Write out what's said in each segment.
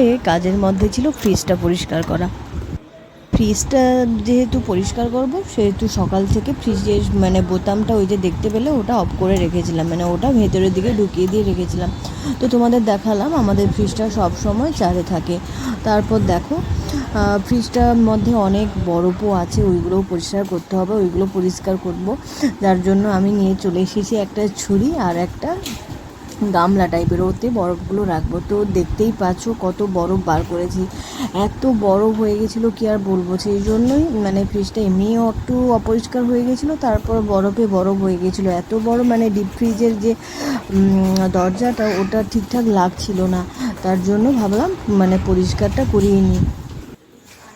এ কাজের মধ্যে ছিল ফ্রিজটা পরিষ্কার করা। ফ্রিজটা যেহেতু পরিষ্কার করব, সেহেতু সকাল থেকে ফ্রিজের মানে বোতামটা ওই যে দেখতে পেলে ওটা অফ করে রেখেছিলাম মানে ওটা ভেতরের দিকে ঢুকিয়ে দিয়ে রেখেছিলাম। তো তোমাদের দেখালাম, আমাদের ফ্রিজটা সব সময় চারে থাকে। তারপর দেখো ফ্রিজটার মধ্যে অনেক বরফও আছে, ওইগুলোও পরিষ্কার করতে হবে, ওইগুলো পরিষ্কার করব। যার জন্য আমি নিয়ে চলে এসেছি একটা ছুরি আর একটা গামলা টাইপের ওতে বরফগুলো রাখব। তো দেখতেই পাচ্ছ কত বরফ বার করেছি। এত বরফ হয়ে গেছিল, কি আর বলব? সেই জন্যই মানে ফ্রিজটা এমনিও একটু অপরিষ্কার হয়ে গেছিল, তারপর বরফে বরফ হয়ে গেছিল। এত বড় মানে ডিপ ফ্রিজের যে দরজাটা, ওটা ঠিকঠাক লাগছিল না। তার জন্য ভাবলাম মানে পরিষ্কারটা করিয়ে নিই।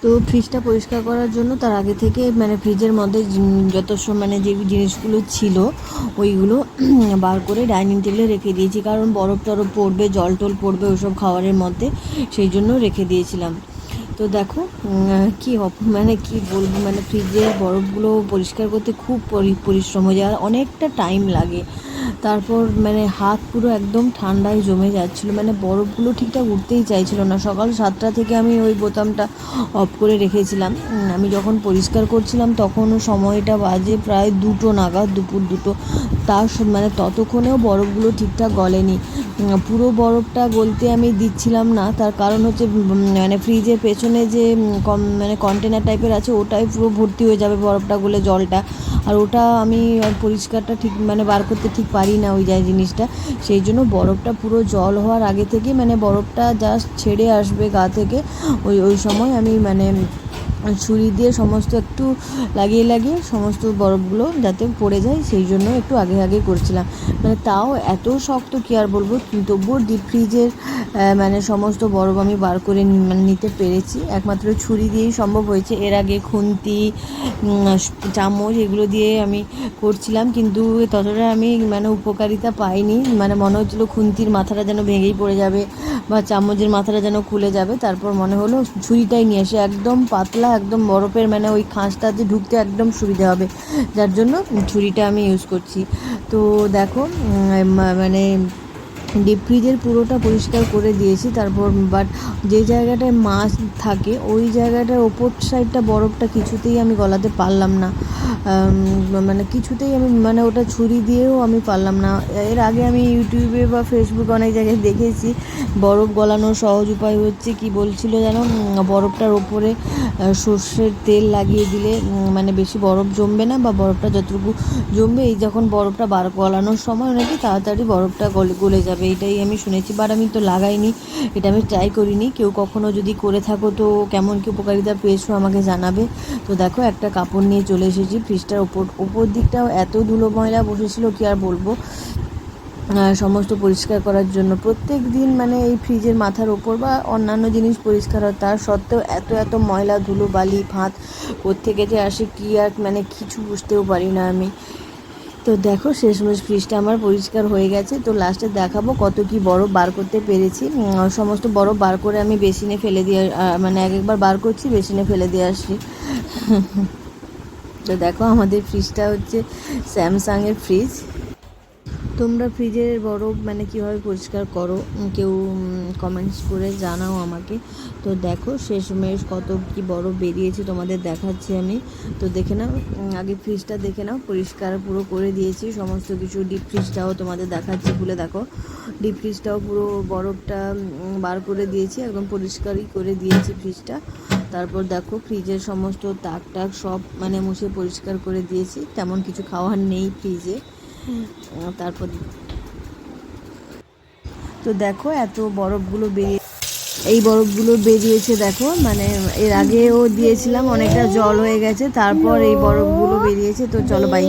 তো ফ্রিজটা পরিষ্কার করার জন্য তার আগে থেকে মানে ফ্রিজের মধ্যে যত মানে যে জিনিসগুলো ছিল, ওইগুলো বার করে ডাইনিং টেবিলে রেখে দিয়েছি। কারণ বরফ টরফ পড়বে, জল টল পড়বে ওইসব খাবারের মধ্যে, সেই জন্য রেখে দিয়েছিলাম। তো দেখো কি মানে কি বলব মানে ফ্রিজের বরফগুলো পরিষ্কার করতে খুব পরি- পরিশ্রম হয়ে যায়। অনেকটা টাইম লাগে। তারপর মানে হাত পুরো একদম ঠান্ডায় জমে যাচ্ছিল। মানে বরফগুলো ঠিকঠাক উঠতেই চাইছিল না। সকাল সাতটা থেকে আমি ওই বোতামটা অফ করে রেখেছিলাম। আমি যখন পরিষ্কার করছিলাম তখন সময়টা বাজে প্রায় দুটো নাগাদ, দুপুর দুটো। স- মানে ততক্ষণেও বরফগুলো ঠিকঠাক গলেনি। পুরো বরফটা গলতে আমি দিচ্ছিলাম না। তার কারণ হচ্ছে মানে ফ্রিজের পেছনে যে কম মানে কন্টেনার টাইপের আছে ওটাই পুরো ভর্তি হয়ে যাবে বরফটা গলে জলটা। আর ওটা আমি পরিষ্কারটা ঠিক মানে বার করতে ঠিক পারি না ওই যায় জিনিসটা। সেই জন্য বরফটা পুরো জল হওয়ার আগে থেকে মানে বরফটা জাস্ট ছেড়ে আসবে গা থেকে, ওই ওই সময় আমি মানে ছুরি দিয়ে সমস্ত একটু লাগিয়ে লাগিয়ে সমস্ত বরফগুলো যাতে পড়ে যায়, সেই জন্য একটু আগে আগে করছিলাম। মানে তাও এত শক্ত কি আর বলব? তবুও ডিপ ফ্রিজের মানে সমস্ত বরফ আমি বার করে মানে নিতে পেরেছি। একমাত্র ছুরি দিয়েই সম্ভব হয়েছে। এর আগে খুন্তি চামচ এগুলো দিয়ে আমি করছিলাম, কিন্তু ততটা আমি মানে উপকারিতা পাইনি। মানে মনে হচ্ছিল খুন্তির মাথাটা যেন ভেঙেই পড়ে যাবে বা চামচের মাথাটা যেন খুলে যাবে। তারপর মনে হলো ছুরিটাই নিয়ে এসে একদম পাতলা একদম বরফের মানে ওই খাঁজটাতে ঢুকতে একদম সুবিধা হবে। যার জন্য ছুরিটা আমি ইউজ করছি। তো দেখো মানে ডিপ ফ্রিজের পুরোটা পরিষ্কার করে দিয়েছি, তারপর বাট যে জায়গাটায় মাছ থাকে, ওই জায়গাটার ওপর সাইডটা বরফটা কিছুতেই আমি গলাতে পারলাম না। মানে কিছুতেই আমি মানে ওটা ছুরি দিয়েও আমি পারলাম না। এর আগে আমি ইউটিউবে বা ফেসবুকে অনেক জায়গায় দেখেছি, বরফ গলানোর সহজ উপায় হচ্ছে কি বলছিল যেন বরফটার ওপরে সর্ষের তেল লাগিয়ে দিলে মানে বেশি বরফ জমবে না বা বরফটা যতটুকু জমবে, এই যখন বরফটা বার গলানোর সময় নাকি তাড়াতাড়ি বরফটা গলে গলে যাবে। এটাই আমি শুনেছি বাট আমি তো লাগাইনি। এটা আমি ট্রাই করিনি। কেউ কখনো যদি করে থাকো তো কেমন কি উপকারিতা পেয়েছ আমাকে জানাবে। তো দেখো, একটা কাপড় নিয়ে চলে এসেছি। ফ্রিজটার ওপর ওপর দিকটাও এত ধুলো ময়লা বসেছিল, কি আর বলব? সমস্ত পরিষ্কার করার জন্য। প্রত্যেক দিন মানে এই ফ্রিজের মাথার ওপর বা অন্যান্য জিনিস পরিষ্কার হয় তার সত্ত্বেও এত এত ময়লা, ধুলো, বালি ভাত কোত্থেকে যে আসে, কি আর মানে কিছু বুঝতেও পারি না আমি। তো দেখো শেষমেশ ফ্রিজটা আমার পরিষ্কার হয়ে গেছে। তো লাস্টে দেখাবো কত কি বরফ বার করতে পেরেছি। সমস্ত বরফ বার করে আমি বেসিনে ফেলে দিয়ে মানে এক একবার বার করছি, বেসিনে ফেলে দিয়ে আসছি। তো দেখো, আমাদের ফ্রিজটা হচ্ছে স্যামসাংয়ের ফ্রিজ তোমরা ফ্রিজের বরফ মানে কীভাবে পরিষ্কার করো? কেউ কমেন্টস করে জানাও আমাকে। তো দেখো, শেষমেশ কত কি বরফ বেরিয়েছে তোমাদের দেখাচ্ছি আমি। তো দেখে নাও আগে ফ্রিজটা দেখে নাও, পরিষ্কার পুরো করে দিয়েছি। সমস্ত কিছু ডিপ ফ্রিজটাও তোমাদের দেখাচ্ছি, খুলে দেখো। ডিপ ফ্রিজটাও পুরো বরফটা বার করে দিয়েছি, একদম পরিষ্কারই করে দিয়েছি ফ্রিজটা তারপর দেখো ফ্রিজের সমস্ত তাক টাক সব মানে মুছে পরিষ্কার করে দিয়েছি। তেমন কিছু খাওয়ার নেই ফ্রিজে তারপর তো দেখো এত বরফগুলো বেরিয়ে এই বরফগুলো বেরিয়েছে দেখো মানে এর আগেও দিয়েছিলাম, অনেকটা জল হয়ে গেছে, তারপর এই বরফগুলো বেরিয়েছে, তো চলো বাই